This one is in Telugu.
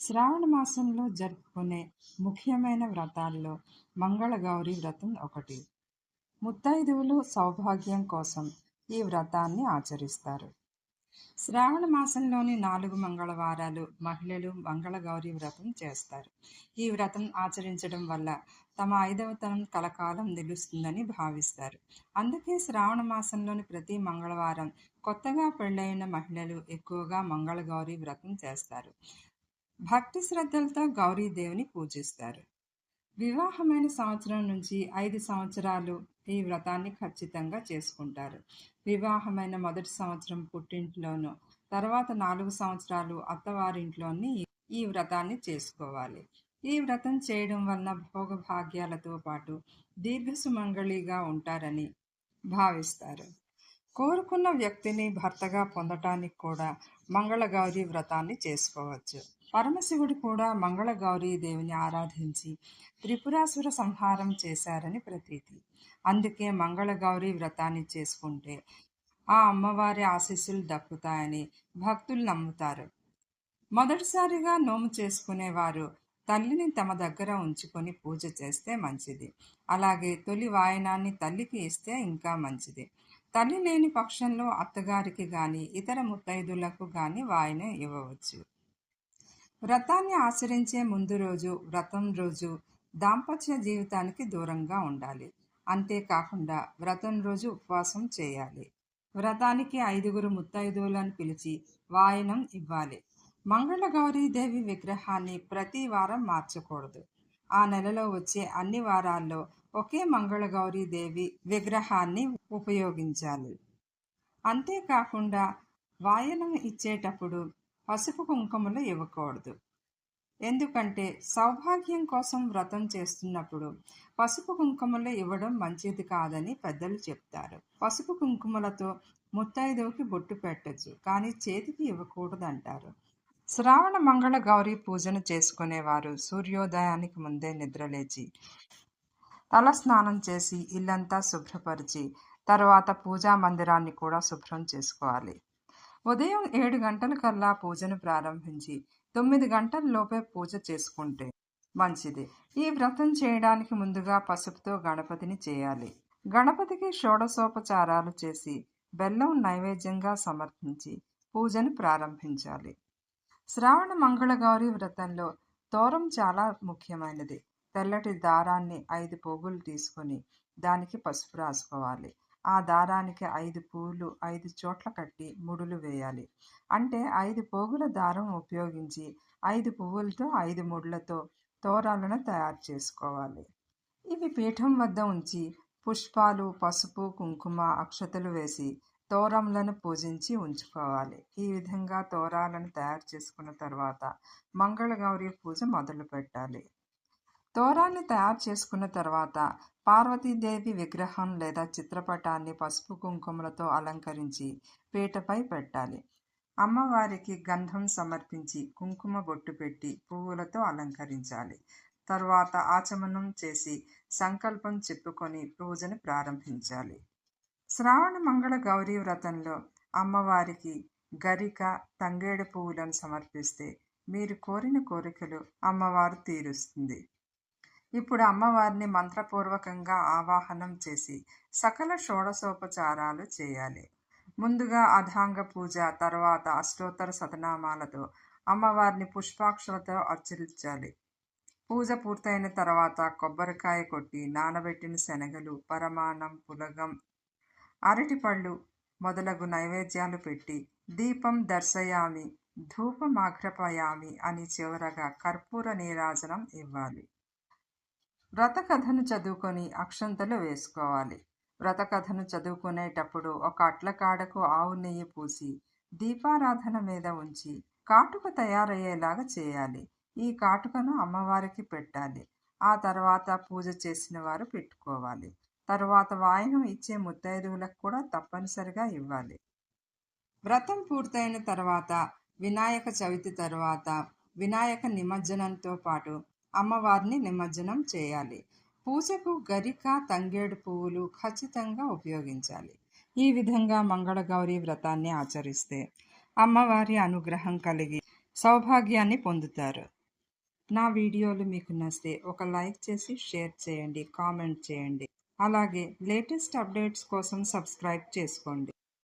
శ్రావణ మాసంలో జరుపుకునే ముఖ్యమైన వ్రతాల్లో మంగళగౌరి వ్రతం ఒకటి. ముత్తైదువులు సౌభాగ్యం కోసం ఈ వ్రతాన్ని ఆచరిస్తారు. శ్రావణ మాసంలోని నాలుగు మంగళవారాలు మహిళలు మంగళగౌరి వ్రతం చేస్తారు. ఈ వ్రతం ఆచరించడం వల్ల తమ ఐదవతనం కలకాలం నిలుస్తుందని భావిస్తారు. అందుకే శ్రావణ మాసంలోని ప్రతి మంగళవారం కొత్తగా పెళ్ళైన మహిళలు ఎక్కువగా మంగళగౌరి వ్రతం చేస్తారు. భక్తి శ్రద్ధలతో గౌరీదేవిని పూజిస్తారు. వివాహమైన సంవత్సరం నుంచి ఐదు సంవత్సరాలు ఈ వ్రతాన్ని ఖచ్చితంగా చేసుకుంటారు. వివాహమైన మొదటి సంవత్సరం పుట్టింట్లోనూ తర్వాత నాలుగు సంవత్సరాలు అత్తవారింట్లోని ఈ వ్రతాన్ని చేసుకోవాలి. ఈ వ్రతం చేయడం వలన భోగభాగ్యాలతో పాటు దీర్ఘసుమంగళిగా ఉంటారని భావిస్తారు. కోరుకున్న వ్యక్తిని భర్తగా పొందటానికి కూడా మంగళగౌరి వ్రతాన్ని చేసుకోవచ్చు. పరమశివుడు కూడా మంగళగౌరీ దేవిని ఆరాధించి త్రిపురాసుర సంహారం చేశారని ప్రతీతి. అందుకే మంగళగౌరి వ్రతాన్ని చేసుకుంటే ఆ అమ్మవారి ఆశీస్సులు దక్కుతాయని భక్తులు నమ్ముతారు. మొదటిసారిగా నోము చేసుకునేవారు తల్లిని తమ దగ్గర ఉంచుకొని పూజ చేస్తే మంచిది. అలాగే తొలి వాయనాన్ని తల్లికి ఇస్తే ఇంకా మంచిది. తల్లి లేని పక్షంలో అత్తగారికి కానీ ఇతర ముత్తైదులకు కానీ వాయన ఇవ్వవచ్చు. వ్రతాన్ని ఆచరించే ముందు రోజు వ్రతం రోజు దాంపత్య జీవితానికి దూరంగా ఉండాలి. అంతేకాకుండా వ్రతం రోజు ఉపవాసం చేయాలి. వ్రతానికి ఐదుగురు ముత్తైదువులను పిలిచి వాయనం ఇవ్వాలి. మంగళగౌరీదేవి విగ్రహాన్ని ప్రతి వారం మార్చకూడదు. ఆ నెలలో వచ్చే అన్ని వారాల్లో ఒకే మంగళగౌరీదేవి విగ్రహాన్ని ఉపయోగించాలి. అంతేకాకుండా వాయనం ఇచ్చేటప్పుడు పసుపు కుంకుమలు ఇవ్వకూడదు. ఎందుకంటే సౌభాగ్యం కోసం వ్రతం చేస్తున్నప్పుడు పసుపు కుంకుమలు ఇవ్వడం మంచిది కాదని పెద్దలు చెప్తారు. పసుపు కుంకుమలతో ముత్తైదువుకి బొట్టు పెట్టచ్చు కానీ చేతికి ఇవ్వకూడదు అంటారు శ్రావణ మంగళ గౌరీ పూజను చేసుకునేవారు సూర్యోదయానికి ముందే నిద్రలేచి తల స్నానం చేసి ఇల్లంతా శుభ్రపరిచి తర్వాత పూజా మందిరాన్ని కూడా శుభ్రం చేసుకోవాలి. ఉదయం ఏడు గంటల కల్లా పూజను ప్రారంభించి తొమ్మిది గంటల్లోపే పూజ చేసుకుంటే మంచిది. ఈ వ్రతం చేయడానికి ముందుగా పసుపుతో గణపతిని చేయాలి. గణపతికి షోడశోపచారాలు చేసి బెల్లం నైవేద్యంగా సమర్పించి పూజను ప్రారంభించాలి. శ్రావణ మంగళగౌరి వ్రతంలో తోరం చాలా ముఖ్యమైనది. తెల్లటి దారాన్ని ఐదు పోగులు తీసుకొని దానికి పసుపు రాసుకోవాలి. ఆ దారానికి ఐదు పూలు ఐదు చోట్ల కట్టి ముడులు వేయాలి. అంటే ఐదు పోగుల దారం ఉపయోగించి ఐదు పువ్వులతో ఐదు ముడులతో తోరాలను తయారు చేసుకోవాలి. ఇవి పీఠం వద్ద ఉంచి పుష్పాలు పసుపు కుంకుమ అక్షతలు వేసి తోరములను పూజించి ఉంచుకోవాలి. ఈ విధంగా తోరాలను తయారు చేసుకున్న తర్వాత మంగళగౌరి పూజ మొదలు పెట్టాలి తోరాన్ని తయారు చేసుకున్న తర్వాత పార్వతీదేవి విగ్రహం లేదా చిత్రపటాన్ని పసుపు కుంకుమలతో అలంకరించి పీటపై పెట్టాలి. అమ్మవారికి గంధం సమర్పించి కుంకుమ బొట్టు పెట్టి పువ్వులతో అలంకరించాలి. తరువాత ఆచమనం చేసి సంకల్పం చెప్పుకొని పూజను ప్రారంభించాలి. శ్రావణ మంగళ గౌరీ వ్రతంలో అమ్మవారికి గరిక తంగేడు పువ్వులను సమర్పిస్తే మీరు కోరిన కోరికలు అమ్మవారు తీరుస్తుంది. ఇప్పుడు అమ్మవారిని మంత్రపూర్వకంగా ఆవాహనం చేసి సకల షోడశోపచారాలు చేయాలి. ముందుగా అధాంగ పూజ తర్వాత అష్టోత్తర సతనామాలతో అమ్మవారిని పుష్పాక్షలతో అచ్చరించాలి పూజ పూర్తయిన తర్వాత కొబ్బరికాయ కొట్టి నానబెట్టిన శనగలు పరమాణం పులగం అరటిపళ్ళు మొదలగు నైవేద్యాలు పెట్టి దీపం దర్శయామి ధూపమాఘ్రపయామి అని చివరగా కర్పూర నీరాజనం ఇవ్వాలి. వ్రతకథను చదువుకొని అక్షంతలు వేసుకోవాలి. వ్రతకథను చదువుకునేటప్పుడు ఒక అట్లకాడకు ఆవు నెయ్యి పూసి దీపారాధన మీద ఉంచి కాటుక తయారయ్యేలాగా చేయాలి. ఈ కాటుకను అమ్మవారికి పెట్టాలి. ఆ తర్వాత పూజ చేసిన వారు పెట్టుకోవాలి. తర్వాత వాయనం ఇచ్చే ముత్తైదువులకు కూడా తప్పనిసరిగా ఇవ్వాలి. వ్రతం పూర్తయిన తర్వాత వినాయక చవితి తర్వాత వినాయక నిమజ్జనంతో పాటు అమ్మవారిని నిమజ్జనం చేయాలి. పూజకు గరిక తంగేడు పువ్వులు ఖచ్చితంగా ఉపయోగించాలి. ఈ విధంగా మంగళగౌరి వ్రతాన్ని ఆచరిస్తే అమ్మవారి అనుగ్రహం కలిగి సౌభాగ్యాన్ని పొందుతారు. నా వీడియోలు మీకు నచ్చితే ఒక లైక్ చేసి షేర్ చేయండి కామెంట్ చేయండి. అలాగే లేటెస్ట్ అప్డేట్స్ కోసం సబ్స్క్రైబ్ చేసుకోండి.